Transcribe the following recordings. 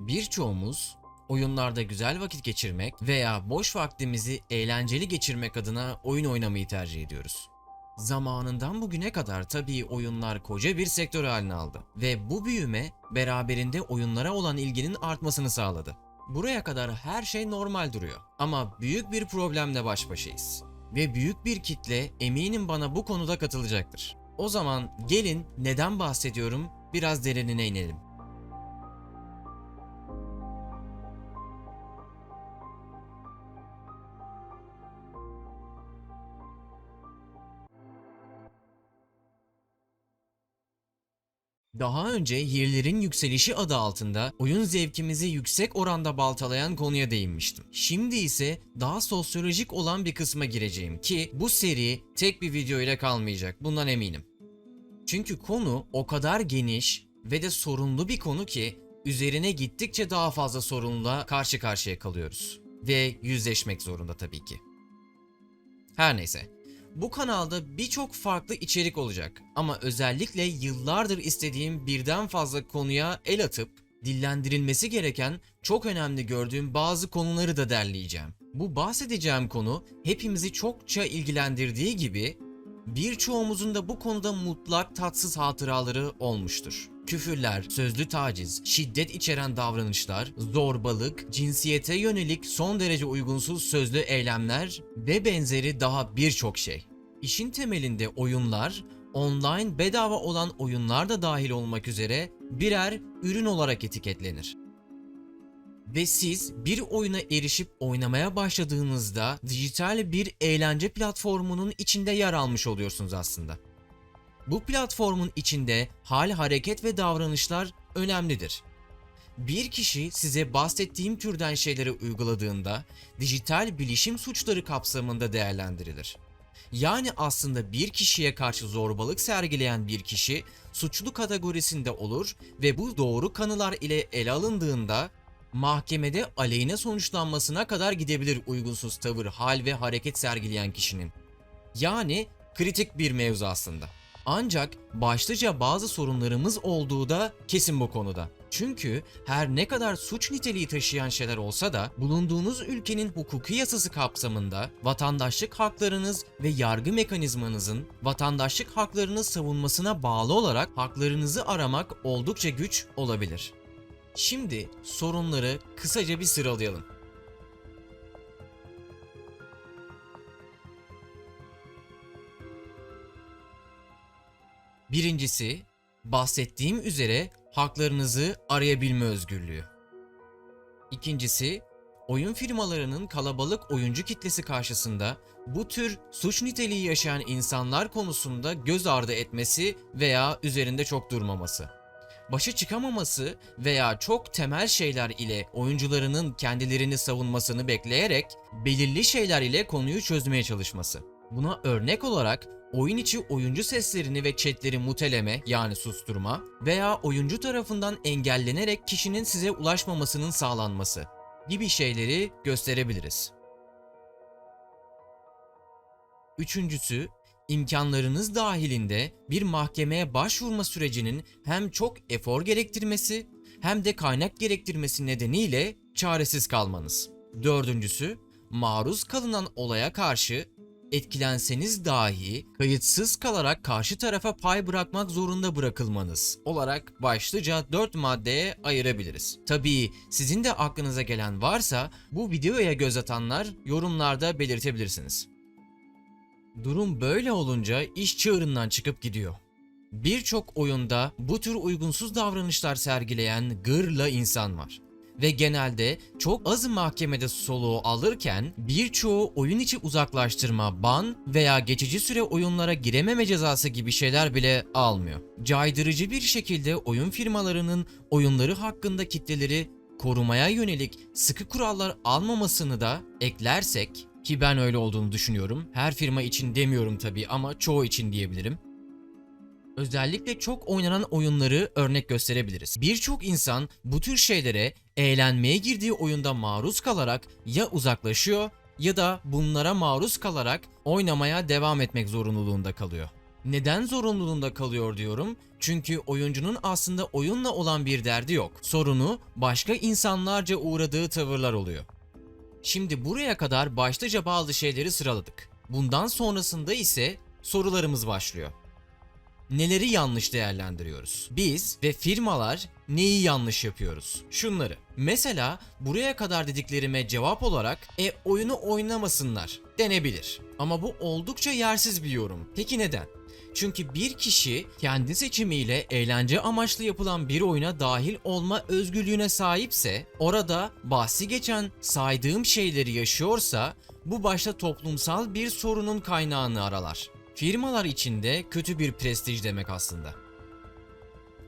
Birçoğumuz oyunlarda güzel vakit geçirmek veya boş vaktimizi eğlenceli geçirmek adına oyun oynamayı tercih ediyoruz. Zamanından bugüne kadar tabii oyunlar koca bir sektör haline aldı ve bu büyüme beraberinde oyunlara olan ilginin artmasını sağladı. Buraya kadar her şey normal duruyor ama büyük bir problemle baş başayız. Ve büyük bir kitle eminim bana bu konuda katılacaktır. O zaman gelin neden bahsediyorum biraz derinine inelim. Daha önce Hirlerin Yükselişi adı altında oyun zevkimizi yüksek oranda baltalayan konuya değinmiştim. Şimdi ise daha sosyolojik olan bir kısma gireceğim ki bu seri tek bir video ile kalmayacak bundan eminim. Çünkü konu o kadar geniş ve de sorunlu bir konu ki üzerine gittikçe daha fazla sorunla karşı karşıya kalıyoruz. Ve yüzleşmek zorunda tabii ki. Her neyse. Bu kanalda birçok farklı içerik olacak ama özellikle yıllardır istediğim birden fazla konuya el atıp dillendirilmesi gereken çok önemli gördüğüm bazı konuları da derleyeceğim. Bu bahsedeceğim konu hepimizi çokça ilgilendirdiği gibi birçoğumuzun da bu konuda mutlak tatsız hatıraları olmuştur. Küfürler, sözlü taciz, şiddet içeren davranışlar, zorbalık, cinsiyete yönelik son derece uygunsuz sözlü eylemler ve benzeri daha birçok şey. İşin temelinde oyunlar, online bedava olan oyunlar da dahil olmak üzere birer ürün olarak etiketlenir. Ve siz bir oyuna erişip oynamaya başladığınızda dijital bir eğlence platformunun içinde yer almış oluyorsunuz aslında. Bu platformun içinde hal, hareket ve davranışlar önemlidir. Bir kişi size bahsettiğim türden şeyleri uyguladığında dijital bilişim suçları kapsamında değerlendirilir. Yani aslında bir kişiye karşı zorbalık sergileyen bir kişi suçlu kategorisinde olur ve bu doğru kanılar ile ele alındığında mahkemede aleyhine sonuçlanmasına kadar gidebilir uygunsuz tavır, hal ve hareket sergileyen kişinin. Yani kritik bir mevzu aslında. Ancak başlıca bazı sorunlarımız olduğu da kesin bu konuda. Çünkü her ne kadar suç niteliği taşıyan şeyler olsa da bulunduğunuz ülkenin hukuki yasası kapsamında vatandaşlık haklarınız ve yargı mekanizmanızın vatandaşlık haklarını savunmasına bağlı olarak haklarınızı aramak oldukça güç olabilir. Şimdi sorunları kısaca bir sıralayalım. Birincisi, bahsettiğim üzere haklarınızı arayabilme özgürlüğü. İkincisi, oyun firmalarının kalabalık oyuncu kitlesi karşısında bu tür suç niteliği yaşayan insanlar konusunda göz ardı etmesi veya üzerinde çok durmaması. Başa çıkamaması veya çok temel şeyler ile oyuncularının kendilerini savunmasını bekleyerek belirli şeyler ile konuyu çözmeye çalışması. Buna örnek olarak oyun içi oyuncu seslerini ve chatleri muteleme yani susturma veya oyuncu tarafından engellenerek kişinin size ulaşmamasının sağlanması gibi şeyleri gösterebiliriz. Üçüncüsü, imkanlarınız dahilinde bir mahkemeye başvurma sürecinin hem çok efor gerektirmesi hem de kaynak gerektirmesi nedeniyle çaresiz kalmanız. Dördüncüsü, maruz kalınan olaya karşı etkilenseniz dahi kayıtsız kalarak karşı tarafa pay bırakmak zorunda bırakılmanız olarak başlıca 4 maddeye ayırabiliriz. Tabii sizin de aklınıza gelen varsa bu videoya göz atanlar yorumlarda belirtebilirsiniz. Durum böyle olunca iş çığırından çıkıp gidiyor. Birçok oyunda bu tür uygunsuz davranışlar sergileyen gırla insan var. Ve genelde çok az mahkemede soluğu alırken birçoğu oyun içi uzaklaştırma, ban veya geçici süre oyunlara girememe cezası gibi şeyler bile almıyor. Caydırıcı bir şekilde oyun firmalarının oyunları hakkında kitleleri korumaya yönelik sıkı kurallar almamasını da eklersek ki ben öyle olduğunu düşünüyorum. Her firma için demiyorum tabii ama çoğu için diyebilirim. Özellikle çok oynanan oyunları örnek gösterebiliriz. Birçok insan bu tür şeylere eğlenmeye girdiği oyunda maruz kalarak ya uzaklaşıyor ya da bunlara maruz kalarak oynamaya devam etmek zorunluluğunda kalıyor. Neden zorunluluğunda kalıyor diyorum? Çünkü oyuncunun aslında oyunla olan bir derdi yok. Sorunu başka insanlarca uğradığı tavırlar oluyor. Şimdi buraya kadar başlıca bazı şeyleri sıraladık. Bundan sonrasında ise sorularımız başlıyor. Neleri yanlış değerlendiriyoruz? Biz ve firmalar neyi yanlış yapıyoruz? Şunları. Mesela buraya kadar dediklerime cevap olarak e oyunu oynamasınlar denebilir. Ama bu oldukça yersiz bir yorum. Peki neden? Çünkü bir kişi kendi seçimiyle eğlence amaçlı yapılan bir oyuna dahil olma özgürlüğüne sahipse, orada bahsi geçen saydığım şeyleri yaşıyorsa bu başta toplumsal bir sorunun kaynağını aralar. Firmalar içinde kötü bir prestij demek aslında.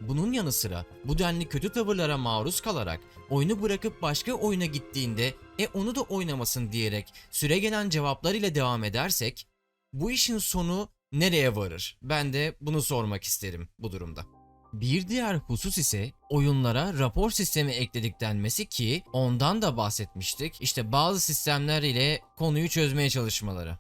Bunun yanı sıra bu denli kötü tavırlara maruz kalarak oyunu bırakıp başka oyuna gittiğinde e onu da oynamasın diyerek süre gelen cevaplar ile devam edersek bu işin sonu nereye varır? Ben de bunu sormak isterim bu durumda. Bir diğer husus ise oyunlara rapor sistemi ekledik denmesi ki ondan da bahsetmiştik. İşte bazı sistemler ile konuyu çözmeye çalışmaları.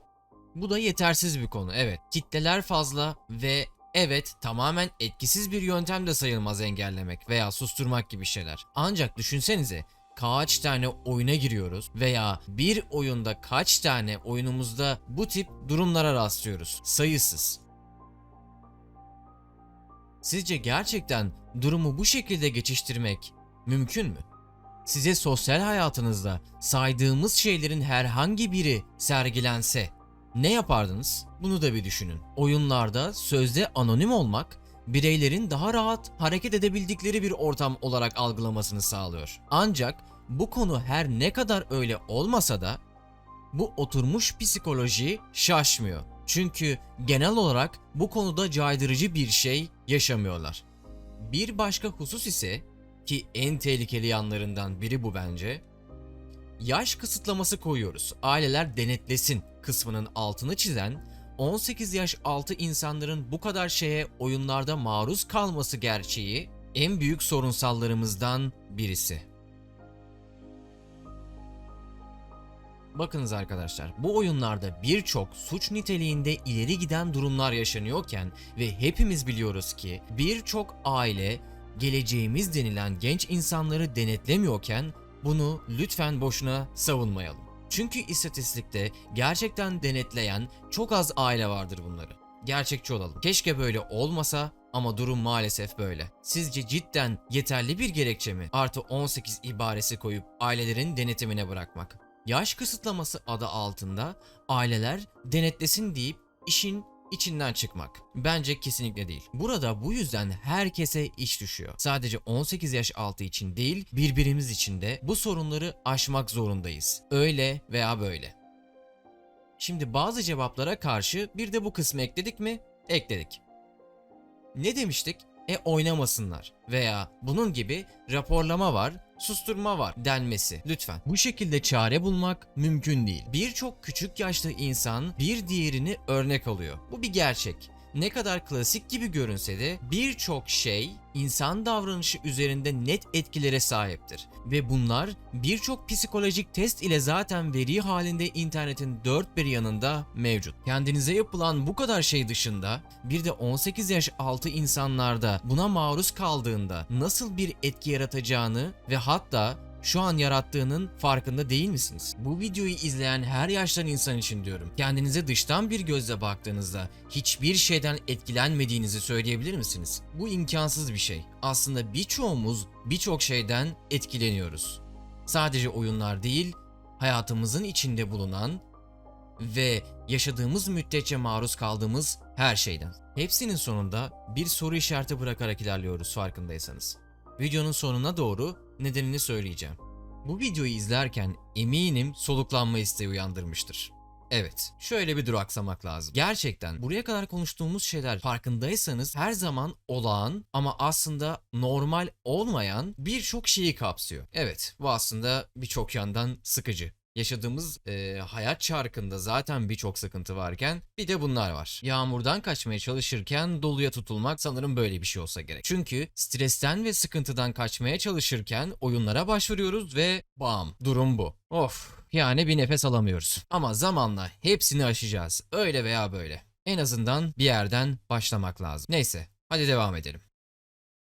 Bu da yetersiz bir konu evet. Kitleler fazla ve evet tamamen etkisiz bir yöntem de sayılmaz engellemek veya susturmak gibi şeyler. Ancak düşünsenize kaç tane oyuna giriyoruz veya bir oyunda kaç tane oyunumuzda bu tip durumlara rastlıyoruz. Sayısız. Sizce gerçekten durumu bu şekilde geçiştirmek mümkün mü? Size sosyal hayatınızda saydığımız şeylerin herhangi biri sergilense ne yapardınız? Bunu da bir düşünün. Oyunlarda sözde anonim olmak bireylerin daha rahat hareket edebildikleri bir ortam olarak algılamasını sağlıyor. Ancak bu konu her ne kadar öyle olmasa da bu oturmuş psikoloji şaşmıyor. Çünkü genel olarak bu konuda caydırıcı bir şey yaşamıyorlar. Bir başka husus ise ki en tehlikeli yanlarından biri bu bence. Yaş kısıtlaması koyuyoruz. Aileler denetlesin kısmının altını çizen 18 yaş altı insanların bu kadar şeye oyunlarda maruz kalması gerçeği en büyük sorunsallarımızdan birisi. Bakınız arkadaşlar, bu oyunlarda birçok suç niteliğinde ileri giden durumlar yaşanıyorken ve hepimiz biliyoruz ki birçok aile geleceğimiz denilen genç insanları denetlemiyorken bunu lütfen boşuna savunmayalım. Çünkü istatistikte gerçekten denetleyen çok az aile vardır bunları. Gerçekçi olalım. Keşke böyle olmasa ama durum maalesef böyle. Sizce cidden yeterli bir gerekçe mi? Artı 18 ibaresi koyup ailelerin denetimine bırakmak. Yaş kısıtlaması adı altında aileler denetlesin deyip işin içinden çıkmak. Bence kesinlikle değil. Burada bu yüzden herkese iş düşüyor. Sadece 18 yaş altı için değil, birbirimiz için de bu sorunları aşmak zorundayız. Öyle veya böyle. Şimdi bazı cevaplara karşı bir de bu kısmı ekledik mi? Ekledik. Ne demiştik? E oynamasınlar veya bunun gibi raporlama var, susturma var denmesi lütfen. Bu şekilde çare bulmak mümkün değil. Birçok küçük yaşlı insan bir diğerini örnek alıyor. Bu bir gerçek. Ne kadar klasik gibi görünse de birçok şey insan davranışı üzerinde net etkilere sahiptir. Ve bunlar birçok psikolojik test ile zaten veri halinde internetin dört bir yanında mevcut. Kendinize yapılan bu kadar şey dışında bir de 18 yaş altı insanlarda buna maruz kaldığında nasıl bir etki yaratacağını ve hatta şu an yarattığının farkında değil misiniz? Bu videoyu izleyen her yaştan insan için diyorum. Kendinize dıştan bir gözle baktığınızda hiçbir şeyden etkilenmediğinizi söyleyebilir misiniz? Bu imkansız bir şey. Aslında birçoğumuz birçok şeyden etkileniyoruz. Sadece oyunlar değil, hayatımızın içinde bulunan ve yaşadığımız müddetçe maruz kaldığımız her şeyden. Hepsinin sonunda bir soru işareti bırakarak ilerliyoruz farkındaysanız. Videonun sonuna doğru nedenini söyleyeceğim. Bu videoyu izlerken eminim soluklanma isteği uyandırmıştır. Evet, şöyle bir duraksamak lazım. Gerçekten buraya kadar konuştuğumuz şeyler farkındaysanız her zaman olağan ama aslında normal olmayan birçok şeyi kapsıyor. Evet, bu aslında birçok yandan sıkıcı. Yaşadığımız e, hayat çarkında zaten birçok sıkıntı varken bir de bunlar var. Yağmurdan kaçmaya çalışırken doluya tutulmak sanırım böyle bir şey olsa gerek. Çünkü stresten ve sıkıntıdan kaçmaya çalışırken oyunlara başvuruyoruz ve bam durum bu. Of yani bir nefes alamıyoruz. Ama zamanla hepsini aşacağız. Öyle veya böyle. En azından bir yerden başlamak lazım. Neyse, hadi devam edelim.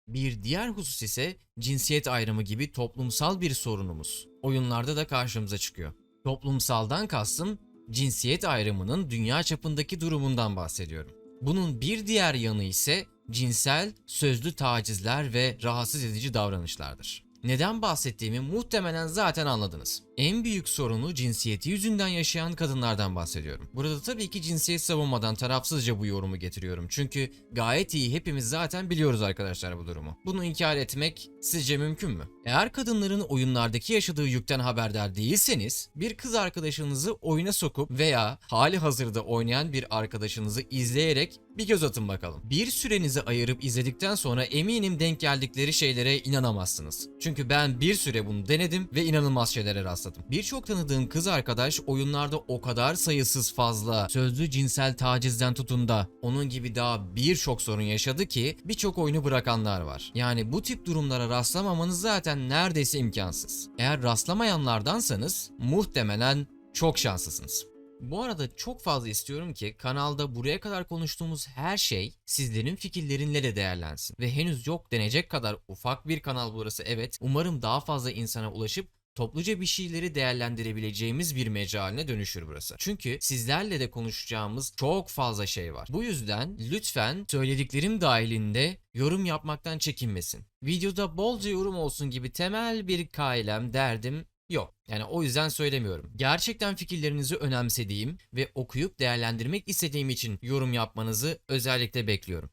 Bir diğer husus ise cinsiyet ayrımı gibi toplumsal bir sorunumuz. Oyunlarda da karşımıza çıkıyor. Toplumsaldan kastım cinsiyet ayrımının dünya çapındaki durumundan bahsediyorum. Bunun bir diğer yanı ise cinsel, sözlü tacizler ve rahatsız edici davranışlardır. Neden bahsettiğimi muhtemelen zaten anladınız. En büyük sorunu cinsiyeti yüzünden yaşayan kadınlardan bahsediyorum. Burada tabii ki cinsiyet savunmadan tarafsızca bu yorumu getiriyorum. Çünkü gayet iyi hepimiz zaten biliyoruz arkadaşlar bu durumu. Bunu inkar etmek sizce mümkün mü? Eğer kadınların oyunlardaki yaşadığı yükten haberdar değilseniz, bir kız arkadaşınızı oyuna sokup veya hali hazırda oynayan bir arkadaşınızı izleyerek bir göz atın bakalım. Bir sürenizi ayırıp izledikten sonra eminim denk geldikleri şeylere inanamazsınız. Çünkü ben bir süre bunu denedim ve inanılmaz şeylere rastladım. Birçok tanıdığım kız arkadaş oyunlarda o kadar sayısız fazla sözlü cinsel tacizden tutun da onun gibi daha birçok sorun yaşadı ki birçok oyunu bırakanlar var. Yani bu tip durumlara rastlamamanız zaten neredeyse imkansız. Eğer rastlamayanlardansanız muhtemelen çok şanslısınız. Bu arada çok fazla istiyorum ki kanalda buraya kadar konuştuğumuz her şey sizlerin fikirlerinle de değerlensin. Ve henüz yok denecek kadar ufak bir kanal burası evet. Umarım daha fazla insana ulaşıp topluca bir şeyleri değerlendirebileceğimiz bir mecra haline dönüşür burası. Çünkü sizlerle de konuşacağımız çok fazla şey var. Bu yüzden lütfen söylediklerim dahilinde yorum yapmaktan çekinmesin. Videoda bolca yorum olsun gibi temel bir kailem, derdim Yok. Yani o yüzden söylemiyorum. Gerçekten fikirlerinizi önemsediğim ve okuyup değerlendirmek istediğim için yorum yapmanızı özellikle bekliyorum.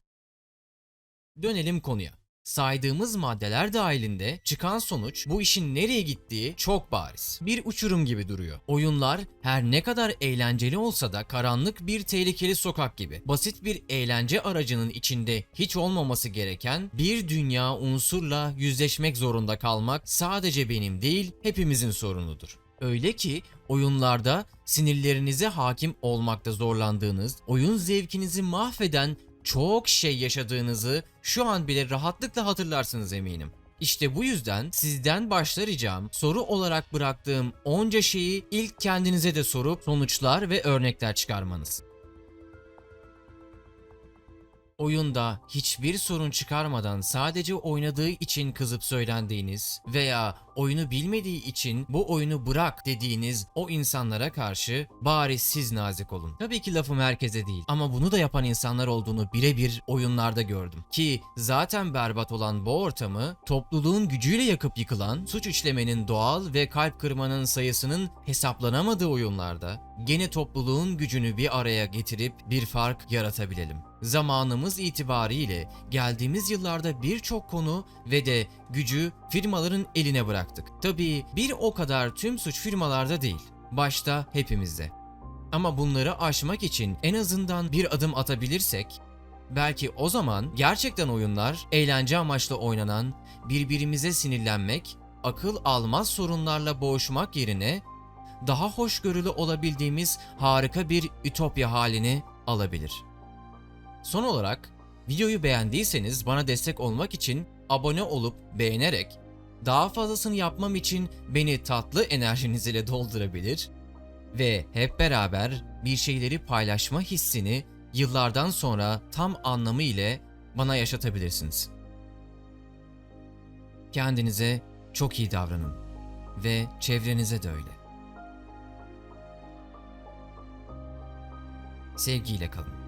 Dönelim konuya. Saydığımız maddeler dahilinde çıkan sonuç bu işin nereye gittiği çok bariz. Bir uçurum gibi duruyor. Oyunlar her ne kadar eğlenceli olsa da karanlık bir tehlikeli sokak gibi. Basit bir eğlence aracının içinde hiç olmaması gereken bir dünya unsurla yüzleşmek zorunda kalmak sadece benim değil hepimizin sorunudur. Öyle ki oyunlarda sinirlerinize hakim olmakta zorlandığınız, oyun zevkinizi mahveden çok şey yaşadığınızı şu an bile rahatlıkla hatırlarsınız eminim. İşte bu yüzden sizden başta ricam soru olarak bıraktığım onca şeyi ilk kendinize de sorup sonuçlar ve örnekler çıkarmanız. Oyunda hiçbir sorun çıkarmadan sadece oynadığı için kızıp söylendiğiniz veya oyunu bilmediği için bu oyunu bırak dediğiniz o insanlara karşı bari siz nazik olun. Tabii ki lafım herkese değil ama bunu da yapan insanlar olduğunu birebir oyunlarda gördüm. Ki zaten berbat olan bu ortamı topluluğun gücüyle yakıp yıkılan, suç işlemenin doğal ve kalp kırmanın sayısının hesaplanamadığı oyunlarda gene topluluğun gücünü bir araya getirip bir fark yaratabilelim. Zamanımız itibariyle geldiğimiz yıllarda birçok konu ve de gücü firmaların eline bıraktık. Tabii bir o kadar tüm suç firmalarda değil. Başta hepimizde. Ama bunları aşmak için en azından bir adım atabilirsek belki o zaman gerçekten oyunlar eğlence amaçlı oynanan, birbirimize sinirlenmek, akıl almaz sorunlarla boğuşmak yerine daha hoşgörülü olabildiğimiz harika bir ütopya halini alabilir. Son olarak videoyu beğendiyseniz bana destek olmak için abone olup beğenerek daha fazlasını yapmam için beni tatlı enerjiniz ile doldurabilir ve hep beraber bir şeyleri paylaşma hissini yıllardan sonra tam anlamı ile bana yaşatabilirsiniz. Kendinize çok iyi davranın ve çevrenize de öyle. Sevgiyle kalın.